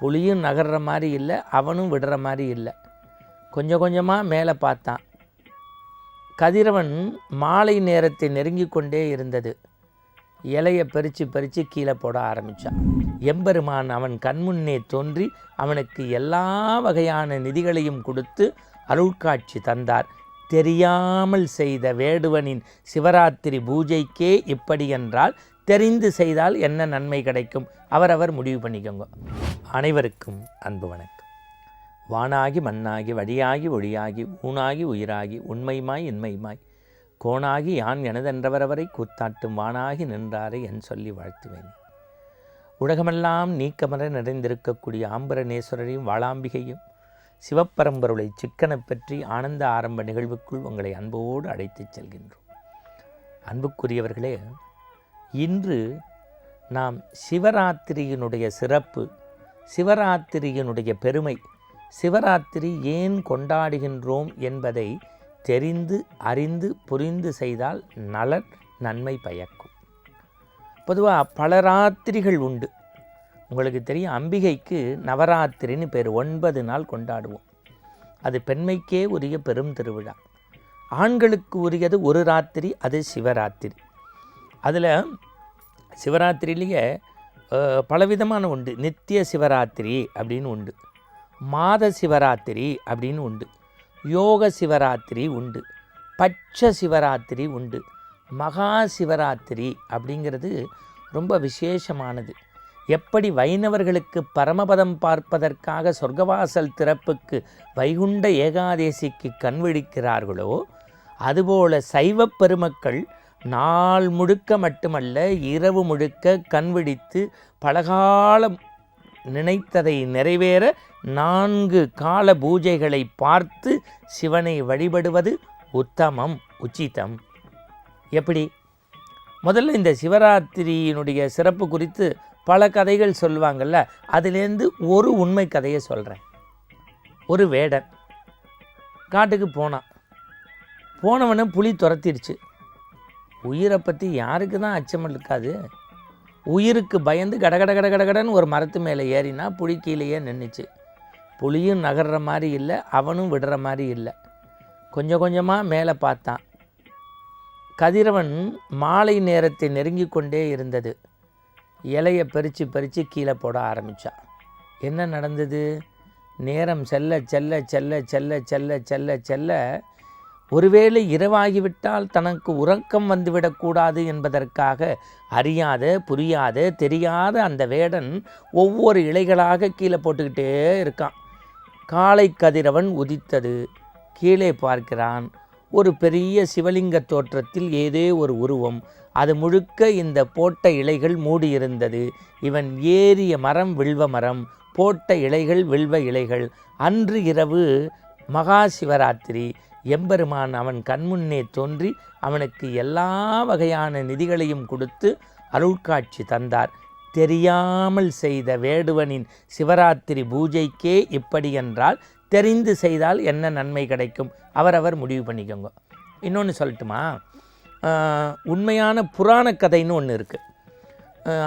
புலியும் நகர்ற மாதிரி இல்லை அவனும் விடுற மாதிரி இல்லை. கொஞ்சம் கொஞ்சமாக மேலே பார்த்தான். கதிரவன் மாலை நேரத்தை நெருங்கி கொண்டே இருந்தது. இலையை பறித்து பறித்து கீழே போட ஆரம்பித்தான் எம்பெருமான் அவன் கண்முன்னே தோன்றி அவனுக்கு எல்லா வகையான நிதிகளையும் கொடுத்து அருள்காட்சி தந்தார். தெரியாமல் செய்த வேடுவனின் சிவராத்திரி பூஜைக்கே இப்படி என்றால் தெரிந்து செய்தால் என்ன நன்மை கிடைக்கும்? அவரவர் முடிவு பண்ணிக்கோங்க. அனைவருக்கும் அன்பு வணக்கம். வானாகி மண்ணாகி வழியாகி ஒளியாகி ஊனாகி உயிராகி உண்மைமாய் இன்மைமாய் கோணாகி யான் எனதென்றவரவரை கூத்தாட்டும் வானாகி நின்றாரை என் சொல்லி வாழ்த்துவேன். உலகமெல்லாம் நீக்கமர நிறைந்திருக்கக்கூடிய ஆம்பரநேஸ்வரரையும் வாளாம்பிகையும் சிவப்பரம்பருளை சிக்கனை பற்றி ஆனந்த ஆரம்ப நிகழ்வுக்குள் உங்களை அன்போடு அழைத்துச் செல்கின்றோம். அன்புக்குரியவர்களே இன்று நாம் சிவராத்திரியினுடைய சிறப்பு சிவராத்திரியினுடைய பெருமை சிவராத்திரி ஏன் கொண்டாடுகின்றோம் என்பதை தெரிந்து அறிந்து புரிந்து செய்தால் நலன் நன்மை பயக்கும். பொதுவாக பல ராத்திரிகள் உண்டு. உங்களுக்கு தெரியும் அம்பிகைக்கு நவராத்திரின்னு பேர் ஒன்பது நாள் கொண்டாடுவோம். அது பெண்மைக்கே உரிய பெரும் திருவிழா. ஆண்களுக்கு உரியது ஒரு ராத்திரி அது சிவராத்திரி. அதில் சிவராத்திரிலேயே பலவிதமான உண்டு. நித்திய சிவராத்திரி அப்படின்னு உண்டு. மாத சிவராத்திரி அப்படின்னு உண்டு. யோக சிவராத்திரி உண்டு. பட்ச சிவராத்திரி உண்டு. மகா சிவராத்திரி அப்படிங்கிறது ரொம்ப விசேஷமானது. எப்படி வைணவர்களுக்கு பரமபதம் பார்ப்பதற்காக சொர்க்கவாசல் திறப்புக்கு வைகுண்ட ஏகாதேசிக்கு கண்விழிக்கிறார்களோ அதுபோல சைவப் பெருமக்கள் நாள் முழுக்க மட்டுமல்ல இரவு முழுக்க கண்விழித்து பலகாலம் நினைத்ததை நிறைவேற நான்கு கால பூஜைகளை பார்த்து சிவனை வழிபடுவது உத்தமம் உச்சிதம். எப்படி? முதல்ல இந்த சிவராத்திரியினுடைய சிறப்பு குறித்து பல கதைகள் சொல்லுவாங்கள்ல அதுலேருந்து ஒரு உண்மை கதையை சொல்கிறேன் ஒரு வேடன். காட்டுக்கு போனான். போனவனை புலி துரத்திடுச்சு. உயிரை பற்றி யாருக்கு தான் அச்சம் இருக்காது. உயிருக்கு பயந்து கடகட கட கடகடன்னு ஒரு மரத்து மேலே ஏறினா புலி கீழேயே நின்றுச்சு புளியும் நகர்ற மாதிரி இல்லை அவனும் விடுற மாதிரி இல்லை. கொஞ்சம் கொஞ்சமாக மேலே பார்த்தான். கதிரவன் மாலை நேரத்தை நெருங்கி கொண்டே இருந்தது. இலையை பறித்து பறித்து கீழே போட ஆரம்பித்தான் என்ன நடந்தது? நேரம் செல்ல செல்ல செல்ல செல்ல செல்ல செல்ல செல்ல ஒருவேளை இரவாகிவிட்டால் தனக்கு உறக்கம் வந்துவிடக்கூடாது என்பதற்காக அறியாத புரியாத தெரியாத அந்த வேடன் ஒவ்வொரு இலைகளாக கீழே போட்டுக்கிட்டே இருக்கான். காலை கதிரவன் உதித்தது. கீழே பார்க்கிறான் ஒரு பெரிய சிவலிங்க தோற்றத்தில் ஏதே ஒரு உருவம். அது முழுக்க இந்த போட்ட இலைகள் மூடியிருந்தது. இவன் ஏறிய மரம் வில்வ மரம் போட்ட இலைகள் வில்வ இலைகள். அன்று இரவு மகா சிவராத்திரி எம்பெருமான் அவன் கண்முன்னே தோன்றி அவனுக்கு எல்லா வகையான நிதிகளையும் கொடுத்து அருள்காட்சி தந்தார். தெரியாமல் செய்த வேடுவனின் சிவராத்திரி பூஜைக்கே இப்படி என்றால் தெரிந்து செய்தால் என்ன நன்மை கிடைக்கும்? அவரவர் முடிவு பண்ணிக்கோங்க. இன்னொன்று சொல்லட்டுமா? உண்மையான புராண கதைன்னு ஒன்று இருக்குது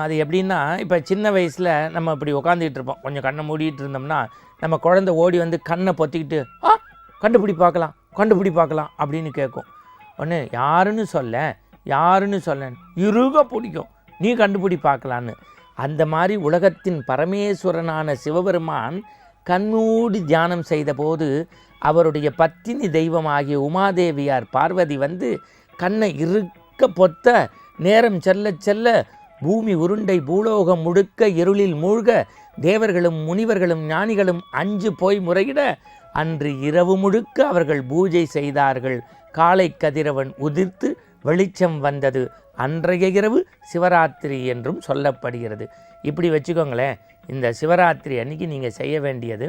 அது எப்படின்னா இப்போ சின்ன வயசில் நம்ம இப்படி உட்காந்துக்கிட்டு இருப்போம். கொஞ்சம் கண்ணை மூடிட்டு இருந்தோம்னா நம்ம குழந்தை ஓடி வந்து கண்ணை பொத்திக்கிட்டு ஆ கண்டுபிடி பார்க்கலாம். கண்டுபிடி பார்க்கலாம் அப்படின்னு கேட்கும். ஒன்று யாருன்னு சொல்ல? யாருன்னு சொல்ல இருக பிடிக்கும். நீ கண்டுபிடி பார்க்கலான்னு அந்த மாதிரி உலகத்தின் பரமேஸ்வரனான சிவபெருமான் கண்மூடி தியானம் செய்தபோது அவருடைய பத்தினி தெய்வமாகிய உமாதேவியார் பார்வதி வந்து கண்ணை இறுக்க பொத்த நேரம் செல்ல செல்ல பூமி உருண்டை பூலோகம் முழுக்க இருளில் மூழ்க தேவர்களும் முனிவர்களும் ஞானிகளும் அஞ்சு போய் முறையிட அன்று இரவு முழுக்க அவர்கள் பூஜை செய்தார்கள். காலை கதிரவன் உதிர்த்து வெளிச்சம் வந்தது. அன்றைய இரவு சிவராத்திரி என்றும் சொல்லப்படுகிறது. இப்படி வச்சுக்கோங்களேன் இந்த சிவராத்திரி அன்னைக்கு நீங்கள் செய்ய வேண்டியது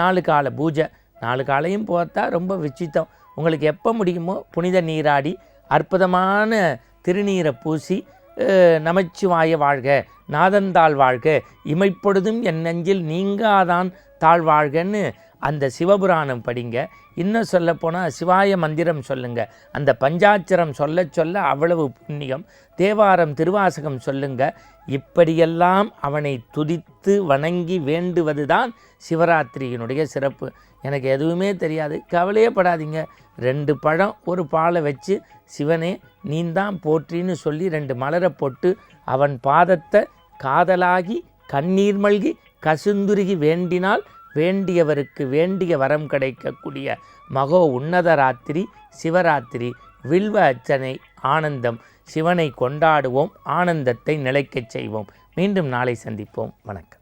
நாலு கால பூஜை. நாலு காலையும் பார்த்தா ரொம்ப விசித்தம் உங்களுக்கு எப்போ முடியுமோ புனித நீராடி அற்புதமான திருநீரை பூசி நமச்சிவாய வாழ்க நாதந்தாள் வாழ்க. இமைப்பொழுதும் என் நெஞ்சில் நீங்காதான் தாழ்வாழ்கன்னு அந்த சிவபுராணம் படிங்க. இன்னும் சொல்லப்போனால் சிவாய மந்திரம் சொல்லுங்க. அந்த பஞ்சாட்சரம் சொல்ல சொல்ல அவ்வளவு புண்ணியம். தேவாரம் திருவாசகம் சொல்லுங்க. இப்படியெல்லாம் அவனை துதித்து வணங்கி வேண்டுவதுதான் சிவராத்திரியினுடைய சிறப்பு. எனக்கு எதுவுமே தெரியாது. கவலையே படாதீங்க. ரெண்டு பழம் ஒரு பாலை வச்சு சிவனே நீந்தான் போற்றின்னு சொல்லி ரெண்டு மலரை போட்டு அவன் பாதத்தை காதலாகி கண்ணீர் மல்கி கசுந்துருகி வேண்டினால் வேண்டியவருக்கு வேண்டிய வரம் கிடைக்கக்கூடிய மகோ உன்னத ராத்திரி சிவராத்திரி வில்வ அச்சனை ஆனந்தம். சிவனை கொண்டாடுவோம் ஆனந்தத்தை நிலைக்கச் செய்வோம். மீண்டும் நாளை சந்திப்போம். வணக்கம்.